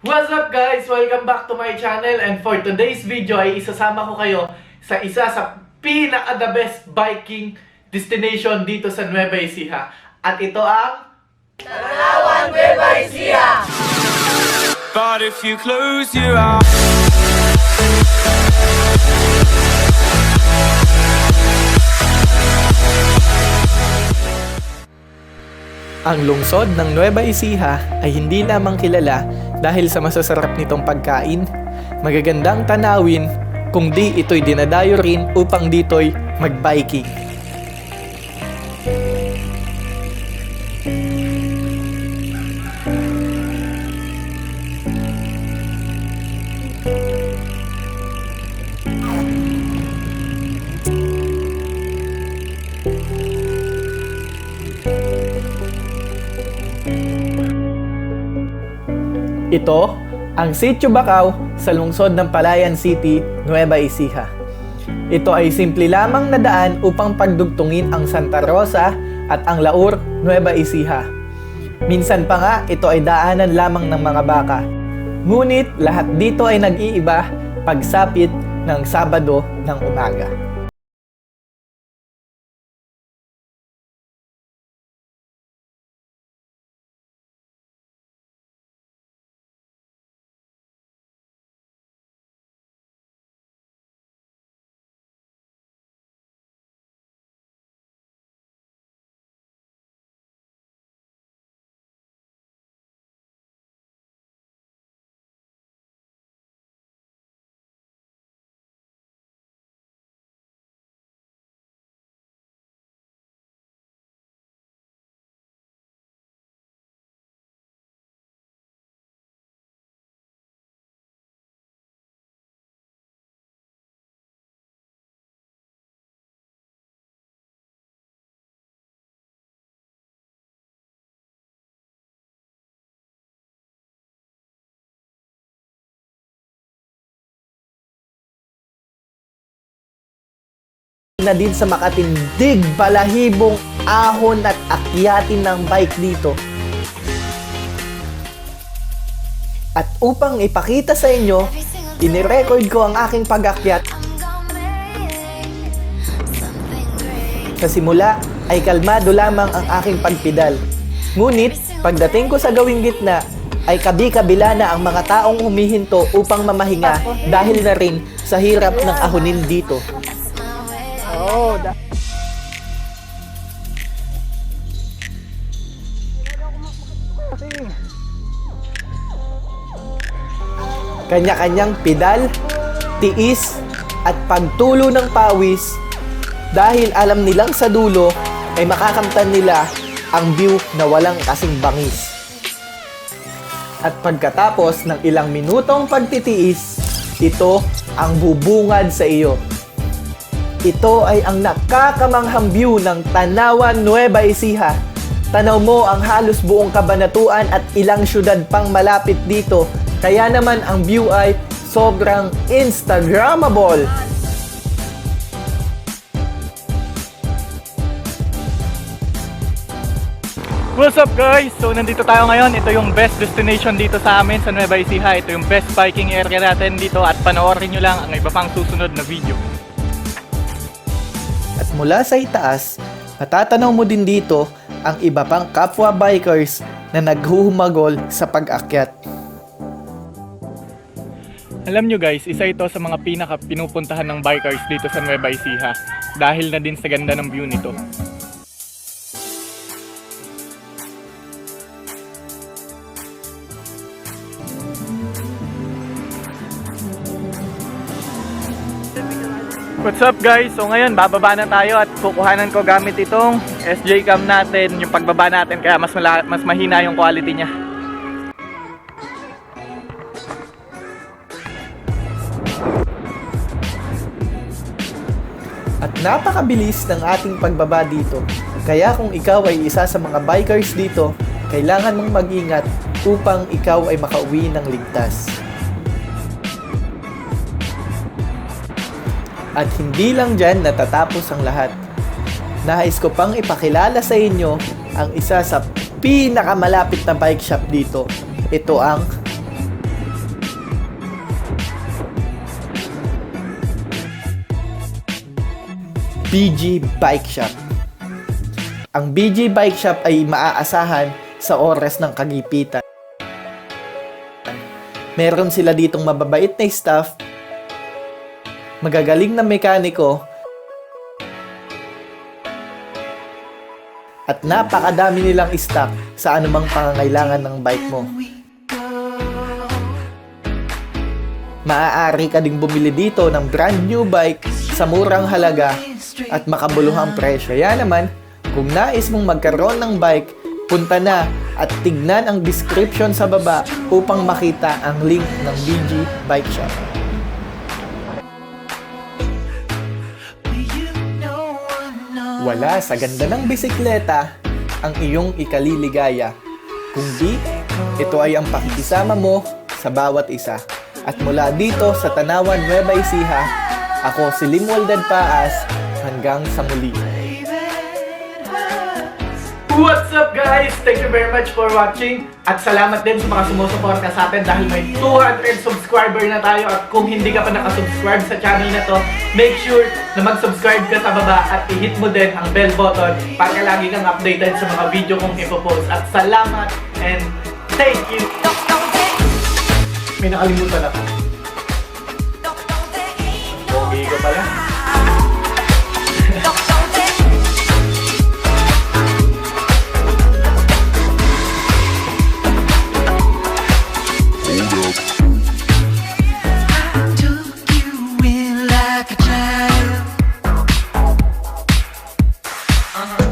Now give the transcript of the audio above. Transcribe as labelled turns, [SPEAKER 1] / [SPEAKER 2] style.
[SPEAKER 1] What's up guys? Welcome back to my channel and for today's video ay isasama ko kayo sa isa sa pinaka the best biking destination dito sa Nueva Ecija. At ito ang
[SPEAKER 2] But if you close your eyes
[SPEAKER 1] Ang lungsod ng Nueva Ecija ay hindi lamang kilala dahil sa masasarap nitong pagkain, magagandang tanawin, kung di ito'y dinadayo rin upang dito'y mag-biking. Ito ang Sitio Bacau sa lungsod ng Palayan City, Nueva Ecija. Ito ay simple lamang na daan upang pagdugtungin ang Santa Rosa at ang Laur, Nueva Ecija. Minsan pa nga ito ay daanan lamang ng mga baka. Ngunit lahat dito ay nag-iiba pagsapit ng Sabado ng umaga. Na din sa makatindig balahibong ahon at akyatin ng bike dito. At upang ipakita sa inyo, inirecord ko ang aking pag-akyat. Sa simula ay kalmado lamang ang aking pagpidal. Ngunit, pagdating ko sa gawing gitna, ay kabi-kabila na ang mga taong humihinto upang mamahinga dahil na rin sa hirap ng ahonin dito.
[SPEAKER 3] Oo, da-
[SPEAKER 1] kanya-kanyang pedal, tiis, at pagtulo ng pawis dahil alam nilang sa dulo ay makakamtan nila ang view na walang kasing bangis. At pagkatapos ng ilang minutong pagtitiis, ito ang bubungad sa iyo. Ito ay ang nakakamanghang view ng Tanawan Nueva Ecija. Tanaw mo ang halos buong kabanatuan at ilang syudad pang malapit dito. Kaya naman ang view ay sobrang Instagrammable. What's up guys? So nandito tayo ngayon. Ito yung best destination dito sa amin sa Nueva Ecija. Ito yung best biking area natin dito at panoorin nyo lang ang iba pang susunod na video. At mula sa itaas, matatanaw mo din dito ang iba pang kapwa bikers na naghuhumagol sa pag-akyat. Alam nyo guys, isa ito sa mga pinaka pinupuntahan ng bikers dito sa Nueva Ecija dahil na din sa ganda ng view nito. What's up guys? So ngayon bababa na tayo at kukuhanan ko gamit itong SJ cam natin, yung pagbaba natin kaya mas mala- mas mahina yung quality niya. At napakabilis ng ating pagbaba dito. Kaya kung ikaw ay isa sa mga bikers dito, kailangan mong mag-ingat upang ikaw ay makauwi ng ligtas. At hindi lang dyan natatapos ang lahat. Nais ko pang ipakilala sa inyo ang isa sa pinakamalapit na bike shop dito. Ito ang BG Bike Shop. Ang BG Bike Shop ay maaasahan sa oras ng kagipitan. Meron sila ditong mababait na staff magagaling na mekaniko, at napakadami nilang stock sa anumang pangangailangan ng bike mo. Maaari ka ding bumili dito ng brand new bike sa murang halaga at makabuluhang presyo. Yan naman, kung nais mong magkaroon ng bike, punta na at tignan ang description sa baba upang makita ang link ng BG Bike Shop. Wala sa ganda ng bisikleta ang iyong ikaliligaya. Kundi, ito ay ang pakikisama mo sa bawat isa. At mula dito sa Tanawan, Nueva Ecija, ako si Limualdad Paas hanggang sa muli. What's up guys? Thank you very much for watching at salamat din sa mga sumusuporta sa atin dahil may 200 subscriber na tayo at kung hindi ka pa nakasubscribe sa channel na to, make sure na mag-subscribe ka sa baba at i-hit mo din ang bell button para lagi kang updated sa mga video kong ipopost. At salamat and thank you! May nakalimutan ako. Pogi ko pala.